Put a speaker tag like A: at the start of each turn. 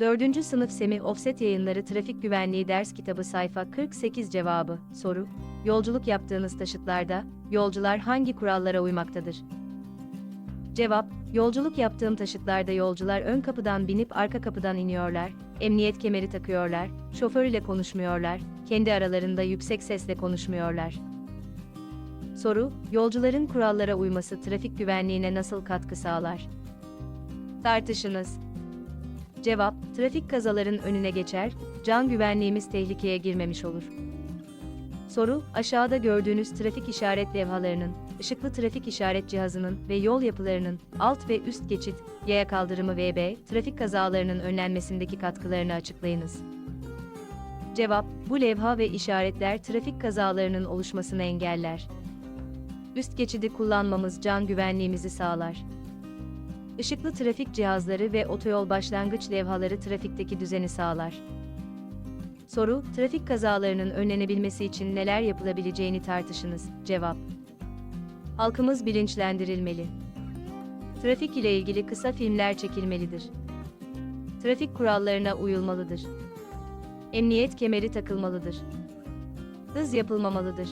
A: 4. Sınıf Semih Offset Yayınları Trafik Güvenliği Ders Kitabı Sayfa 48 Cevabı Soru Yolculuk yaptığınız taşıtlarda, yolcular hangi kurallara uymaktadır? Cevap, yolculuk yaptığım taşıtlarda yolcular ön kapıdan binip arka kapıdan iniyorlar, emniyet kemeri takıyorlar, şoför ile konuşmuyorlar, kendi aralarında yüksek sesle konuşmuyorlar. Soru, yolcuların kurallara uyması trafik güvenliğine nasıl katkı sağlar? Tartışınız. Cevap, trafik kazaların önüne geçer, can güvenliğimiz tehlikeye girmemiş olur. Soru, aşağıda gördüğünüz trafik işaret levhalarının, ışıklı trafik işaret cihazının ve yol yapılarının, alt ve üst geçit, yaya kaldırımı VB, trafik kazalarının önlenmesindeki katkılarını açıklayınız. Cevap, bu levha ve işaretler trafik kazalarının oluşmasını engeller. Üst geçidi kullanmamız can güvenliğimizi sağlar. Işıklı trafik cihazları ve otoyol başlangıç levhaları trafikteki düzeni sağlar. Soru, trafik kazalarının önlenebilmesi için neler yapılabileceğini tartışınız. Cevap. Halkımız bilinçlendirilmeli. Trafik ile ilgili kısa filmler çekilmelidir. Trafik kurallarına uyulmalıdır. Emniyet kemeri takılmalıdır. Hız yapılmamalıdır.